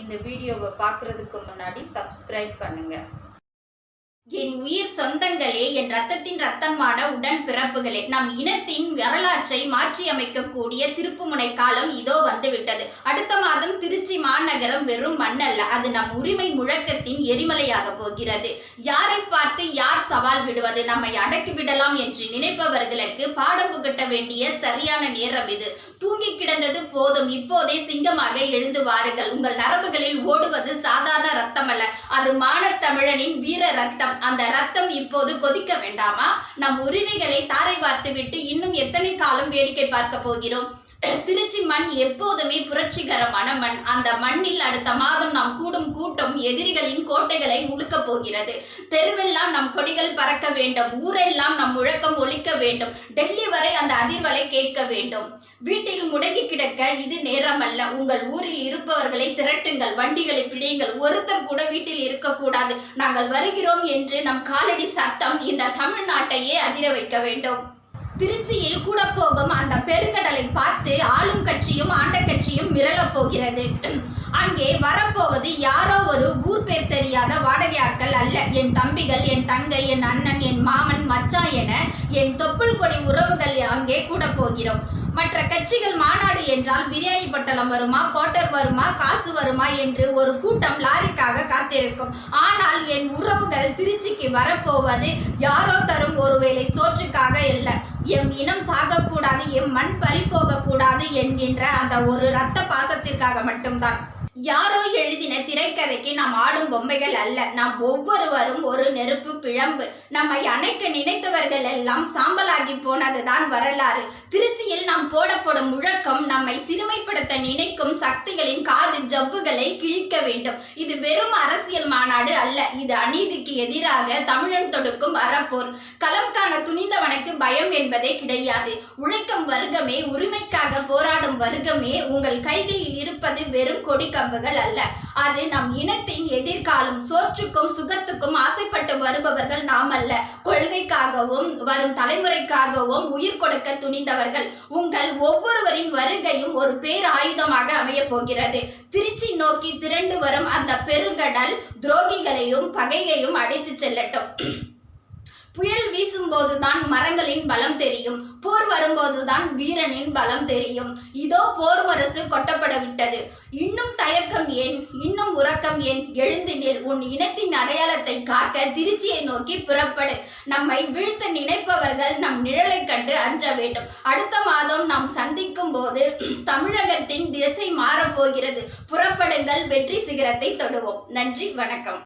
இந்த வீடியோவை பார்க்குறதுக்கு முன்னாடி சப்ஸ்கிரைப் பண்ணுங்க. என் உயிர் சொந்தங்களே என் ரத்தத்தின் ரத்தமான உடன் பிறப்புகளே நம் இனத்தின் வரலாற்றை மாற்றி அமைக்கக்கூடிய திருப்புமுனை காலம் இதோ வந்துவிட்டது. அடுத்த மாதம் திருச்சி மாநகரம் வெறும் மண்ணல்ல. அது நம் உரிமை முழக்கத்தின் எரிமலையாக போகிறது. யாரை பார்த்து யார் சவால் விடுவது? நம்மை அடக்கி விடலாம் என்று நினைப்பவர்களுக்கு பாடம் புகட்ட வேண்டிய சரியான நேரம் இது. தூங்கி கிடந்தது போதும். இப்போதே சிங்கமாக எழுந்து வாருங்கள். உங்கள் நரம்புகளில் ஓடுவது சாதாரண ரத்தம் அல்ல அது மானத்தமிழனின் வீர ரத்தம். அந்த ரத்தம் இப்போது கொதிக்க வேண்டாமா? நம் உரிமைகளை தாரை பார்த்துவிட்டு இன்னும் எத்தனை காலம் வேடிக்கை பார்க்க போகிறோம்? திருச்சி மண் எப்போதுமே புரட்சிகரமான மண். அந்த மண்ணில் அடுத்த மாதம் நாம் கூடும் கூட்டம் எதிரிகளின் கோட்டைகளை உழுக்க போகிறது. தெருவெல்லாம் நம் கொடிகள் பறக்க வேண்டும். ஊரெல்லாம் நம் முழக்கம் ஒழிக்க வேண்டும். டெல்லி வரை அந்த அதிர்வலை கேட்க வேண்டும். வீட்டில் முடங்கி கிடக்க இது நேரம் அல்ல உங்கள் ஊரில் இருப்பவர்களை திரட்டுங்கள். வண்டிகளை பிடியுங்கள். ஒருத்தர் கூட வீட்டில் இருக்கக்கூடாது நாங்கள் வருகிறோம் என்று நம் காலடி சத்தம் இந்த தமிழ்நாட்டையே அதிர வைக்க வேண்டும். திருச்சியில் கூட போகும் அந்த பெருங்கடலை பார்த்து ஆளும் கட்சியும் ஆண்ட கட்சியும் மிரளப் போகிறது. அங்கே வரப்போவது யாரோ ஒரு ஊர் பேர் தெரியாத வாடகையாட்கள் அல்ல. என் தம்பிகள் என் தங்கை என் அண்ணன் என் மாமன் மச்சான் என என் தொப்புள் கொடி உறவுகள் அங்கே கூட போகிறோம். மற்ற கட்சிகள் மாநாடு என்றால் பிரியாணி பட்டலம் வருமா கோட்டர் வருமா காசு வருமா என்று ஒரு கூட்டம் லாரிக்காக காத்திருக்கும். ஆனால் என் உறவுகள் திருச்சிக்கு வரப்போவது யாரோ தரும் ஒருவேளை சோற்றுக்காக சாகக்கூடாது எம் மண் பறி போகக்கூடாது என்கின்ற அந்த ஒரு இரத்த பாசத்திற்காக மட்டும்தான். யாரோ எழுதின திரைக்கதைக்கு நாம் ஆடும் பொம்மைகள் அல்ல. நாம் ஒவ்வொருவரும் ஒரு நெருப்பு பிழம்பு. நம்மை அணைக்க நினைத்தவர்கள் எல்லாம் சாம்பலாகி போனதுதான் வரலாறு. திருச்சியில் நாம் போடப்படும் முழக்கம் நம்மை சிறுமைப்படுத்த நினைக்கும் சக்திகளின் காது ஜவ்வுகளை கிழிக்க வேண்டும். இது வெறும் அரசியல் மாநாடு அல்ல. இது அநீதிக்கு எதிராக தமிழன் தொடுக்கும் அறப்போர். களம் காண துணிந்தவனுக்கு பயம் என்பதே கிடையாது. உழைக்கும் வர்க்கமே உரிமைக்காக போரா வர்க்கமே உங்கள் கைகளில் இருப்பது வெறும் கொடி கம்புகள் அல்ல. அது நம் இனத்தின் எதிர்காலம் சோற்றுக்கும் சுகத்துக்கும் ஆசைப்பட்டு வருபவர்கள் நாம் அல்ல. கொள்கைக்காகவும் வரும் தலைமுறைக்காகவும் உயிர் கொடுக்க துணிந்தவர்கள் உங்கள் ஒவ்வொருவரின் வருகையும் ஒரு பேர் ஆயுதமாக அமைய போகிறது. திருச்சி நோக்கி திரண்டு வரும் அந்த பெருங்கடல் துரோகிகளையும் பகையையும் அடைத்து செல்லட்டும். புயல் வீசும்போதுதான் மரங்களின் பலம் தெரியும். போர் வரும்போதுதான் வீரனின் பலம் தெரியும். இதோ போர் வரசு கொட்டப்பட விட்டது. இன்னும் தயக்கம் ஏன்? இன்னும் உறக்கம் ஏன்? எழுந்து நில். உன் இனத்தின் அடையாளத்தை காக்க திருச்சியை நோக்கி புறப்படு. நம்மை வீழ்த்த நினைப்பவர்கள் நம் நிழலை கண்டு அஞ்ச வேண்டும். அடுத்த மாதம் நாம் சந்திக்கும் போது தமிழகத்தின் திசை மாறப்போகிறது. புறப்படுங்கள். வெற்றி சிகரத்தை தொடுவோம். நன்றி. வணக்கம்.